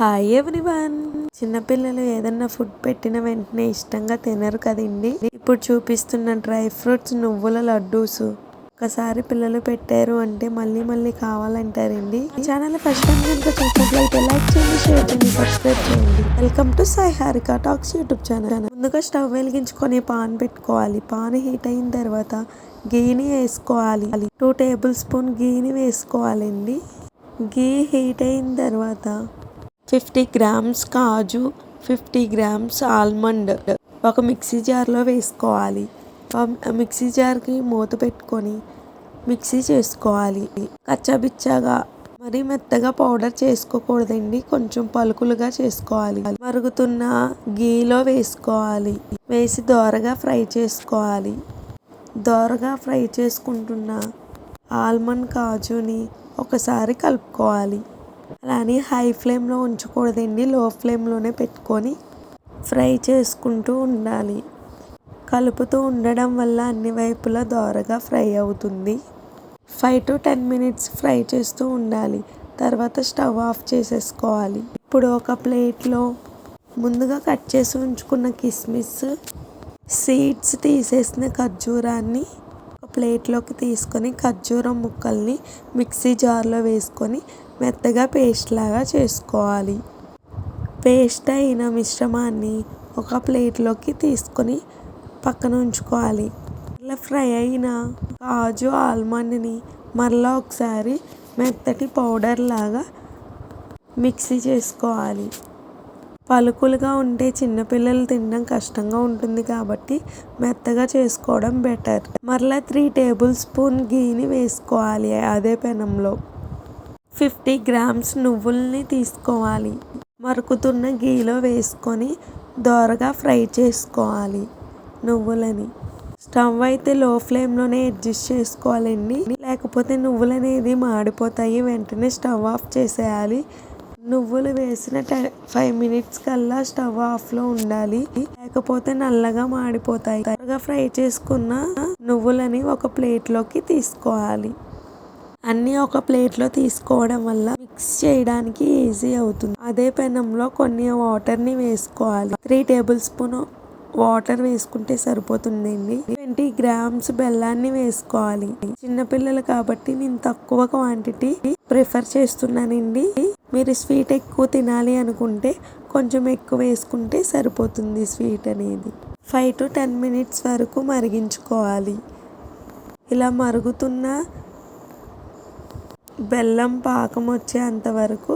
Hi everyone చిన్నపిల్లలు ఏదన్నా food పెట్టిన వెంటనే ఇష్టంగా తినరు కదండి. ఇప్పుడు చూపిస్తున్న డ్రై ఫ్రూట్స్ నువ్వుల లడ్డూస్. ఒకసారి పిల్లలు పెట్టారు అంటే మళ్ళీ మళ్ళీ కావాలంటారండి. ఛానల్ ఫస్ట్ టైం కనుక చూసినట్లయితే లైక్ చేయండి షేర్ చేయండి సబ్స్క్రైబ్ చేయండి. Welcome to Sai Harika talks YouTube channel ముందుగా స్టవ్ వెలిగించుకొని పాన్ పెట్టుకోవాలి. పాన్ హీట్ అయిన తర్వాత గీని వేసుకోవాలి. టూ టేబుల్ స్పూన్ గీని వేసుకోవాలండి. గీ హీట్ అయిన తర్వాత ఫిఫ్టీ గ్రామ్స్ కాజు ఫిఫ్టీ గ్రామ్స్ ఆల్మండ్ ఒక మిక్సీ జార్లో వేసుకోవాలి. మిక్సీ జార్కి మూత పెట్టుకొని మిక్సీ చేసుకోవాలి. కచ్చాబిచ్చాగా మరీ మెత్తగా పౌడర్ చేసుకోకూడదండి కొంచెం పలుకులుగా చేసుకోవాలి. మరుగుతున్న గీలో వేసుకోవాలి. వేసి దోరగా ఫ్రై చేసుకోవాలి. దోరగా ఫ్రై చేసుకుంటున్న ఆల్మండ్ కాజుని ఒకసారి కలుపుకోవాలి. అలానే హై ఫ్లేమ్లో ఉంచకూడదండి లో ఫ్లేమ్లోనే పెట్టుకొని ఫ్రై చేసుకుంటూ ఉండాలి. కలుపుతూ ఉండడం వల్ల అన్ని వైపులా దోరగా ఫ్రై అవుతుంది. Five to ten minutes fry చేస్తూ ఉండాలి తర్వాత స్టవ్ ఆఫ్ చేసేసుకోవాలి. ఇప్పుడు ఒక ప్లేట్లో ముందుగా కట్ చేసి ఉంచుకున్న కిస్మిస్ సీడ్స్ తీసేసిన ఖర్జూరాన్ని ఒక ప్లేట్లోకి తీసుకొని ఖర్జూరం ముక్కల్ని మిక్సీ జార్లో వేసుకొని మెత్తగా పేస్ట్ లాగా చేసుకోవాలి. పేస్ట్ అయిన మిశ్రమాన్ని ఒక ప్లేట్లోకి తీసుకొని పక్కన ఉంచుకోవాలి. ఇలా ఫ్రై అయిన కాజు ఆల్మండ్ని మరలా ఒకసారి మెత్తటి పౌడర్ లాగా మిక్సీ చేసుకోవాలి. పలుకులుగా ఉంటే చిన్నపిల్లలు తినడం కష్టంగా ఉంటుంది కాబట్టి మెత్తగా చేసుకోవడం బెటర్. మరలా త్రీ టేబుల్ స్పూన్ గీని వేసుకోవాలి అదే పెనంలో. ఫిఫ్టీ గ్రామ్స్ నువ్వుల్ని తీసుకోవాలి. మరుకుతున్న గీలో వేసుకొని దోరగా ఫ్రై చేసుకోవాలి నువ్వులని. స్టవ్ అయితే లో ఫ్లేమ్లోనే అడ్జస్ట్ చేసుకోవాలండి లేకపోతే నువ్వులు అనేది మాడిపోతాయి. వెంటనే స్టవ్ ఆఫ్ చేసేయాలి. నువ్వులు వేసిన ఫైవ్ మినిట్స్ కల్లా స్టవ్ ఆఫ్లో ఉండాలి. లేకపోతే నల్లగా మాడిపోతాయి. త్వరగా ఫ్రై చేసుకున్న నువ్వులని ఒక ప్లేట్లోకి తీసుకోవాలి. అన్నీ ఒక ప్లేట్లో తీసుకోవడం వల్ల మిక్స్ చేయడానికి ఈజీ అవుతుంది. అదే పెనంలో కొన్ని వాటర్ని వేసుకోవాలి. త్రీ టేబుల్ స్పూన్ వాటర్ వేసుకుంటే సరిపోతుందండి. ట్వంటీ గ్రామ్స్ బెల్లాన్ని వేసుకోవాలి. చిన్నపిల్లలు కాబట్టి నేను తక్కువ క్వాంటిటీ ప్రిఫర్ చేస్తున్నానండి. మీరు స్వీట్ ఎక్కువ తినాలి అనుకుంటే కొంచెం ఎక్కువ వేసుకుంటే సరిపోతుంది స్వీట్ అనేది. ఫైవ్ టు టెన్ మినిట్స్ వరకు మరిగించుకోవాలి. ఇలా మరుగుతున్న బెల్లం పాకం వచ్చేంత వరకు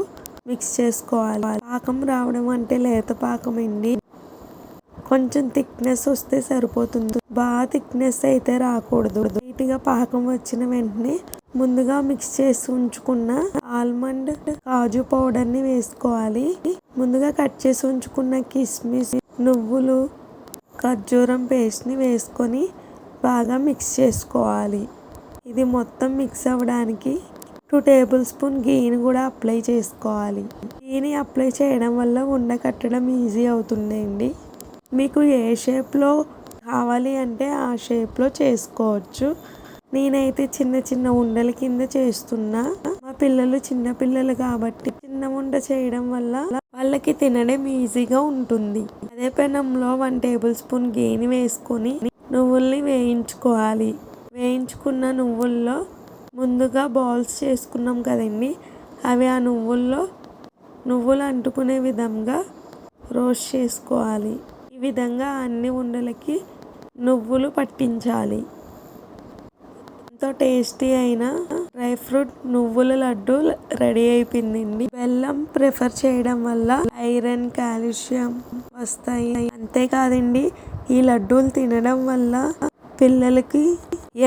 మిక్స్ చేసుకోవాలి. పాకం రావడం అంటే లేత పాకం అండి. కొంచెం థిక్నెస్ వస్తే సరిపోతుంది. బాగా థిక్నెస్ అయితే రాకూడదు. నీట్గా పాకం వచ్చిన వెంటనే ముందుగా మిక్స్ చేసి ఉంచుకున్న ఆల్మండ్ కాజు పౌడర్ని వేసుకోవాలి. ముందుగా కట్ చేసి ఉంచుకున్న కిస్మిస్ నువ్వులు ఖర్జూరం పేస్ట్ని వేసుకొని బాగా మిక్స్ చేసుకోవాలి. ఇది మొత్తం మిక్స్ అవ్వడానికి టూ టేబుల్ స్పూన్ గీని కూడా అప్లై చేసుకోవాలి. గీని అప్లై చేయడం వల్ల ఉండ కట్టడం ఈజీ అవుతుందండి. మీకు ఏ షేప్లో కావాలి అంటే ఆ షేప్లో చేసుకోవచ్చు. నేనైతే చిన్న చిన్న ఉండల కింద చేస్తున్నా. మా పిల్లలు చిన్న పిల్లలు కాబట్టి చిన్న ఉండ చేయడం వల్ల వాళ్ళకి తినడం ఈజీగా ఉంటుంది. అదే పెనంలో వన్ టేబుల్ స్పూన్ గేని వేసుకొని నువ్వుల్ని వేయించుకోవాలి. వేయించుకున్న నువ్వుల్లో ముందుగా బాల్స్ చేసుకున్నాం కదండి. అవి ఆ నువ్వుల్లో నువ్వులు అంటుకునే విధంగా రోస్ట్ చేసుకోవాలి. ఈ విధంగా అన్ని ఉండలకి నువ్వులు పట్టించాలి. ఎంతో టేస్టీ అయిన డ్రై ఫ్రూట్ నువ్వుల లడ్డు రెడీ అయిపోయిందండి. బెల్లం ప్రిఫర్ చేయడం వల్ల ఐరన్ కాల్షియం వస్తాయి. అంతేకాదండి ఈ లడ్డూలు తినడం వల్ల పిల్లలకి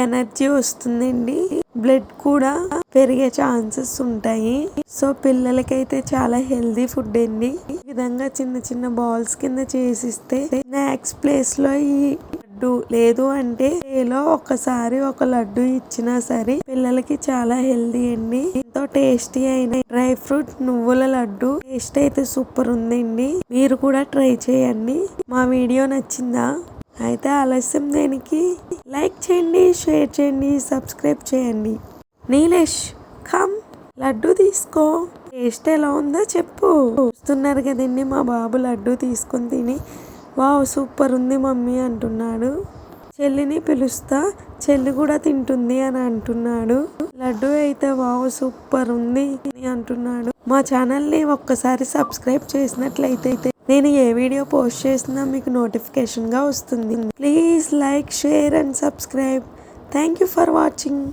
ఎనర్జీ వస్తుందండి. బ్లడ్ కూడా పెరిగే ఛాన్సెస్ ఉంటాయి. సో పిల్లలకైతే చాలా హెల్దీ ఫుడ్ అండి. ఈ విధంగా చిన్న చిన్న బాల్స్ కింద చేసిస్తే స్నాక్స్ ప్లేస్లో ఈ లడ్డు లేదు అంటే ఏలో ఒకసారి ఒక లడ్డు ఇచ్చినా సరే పిల్లలకి చాలా హెల్దీ అండి. ఎంతో టేస్టీ అయిన డ్రై ఫ్రూట్ నువ్వుల లడ్డు టేస్ట్ అయితే సూపర్ ఉందండి. మీరు కూడా ట్రై చేయండి. మా వీడియో నచ్చిందా? అయితే ఆలస్యం దేనికి? లైక్ చేయండి షేర్ చేయండి సబ్స్క్రైబ్ చేయండి. నీలేష్ కమ్ లడ్డు తీసుకో. టేస్ట్ ఎలా ఉందో చెప్పు. చూస్తున్నారు కదండి మా బాబు లడ్డు తీసుకొని తిని. వావ్ సూపర్ ఉంది మమ్మీ అంటున్నాడు. చెల్లిని పిలుస్తా చెల్లి కూడా తింటుంది అని అంటున్నాడు. లడ్డు అయితే వావ్ సూపర్ ఉంది అని అంటున్నాడు. మా ఛానల్ని ఒక్కసారి సబ్స్క్రైబ్ చేసినట్లయితే నేను ఏ వీడియో పోస్ట్ చేసినా మీకు నోటిఫికేషన్గా వస్తుంది. Please like share and subscribe. Thank you for watching.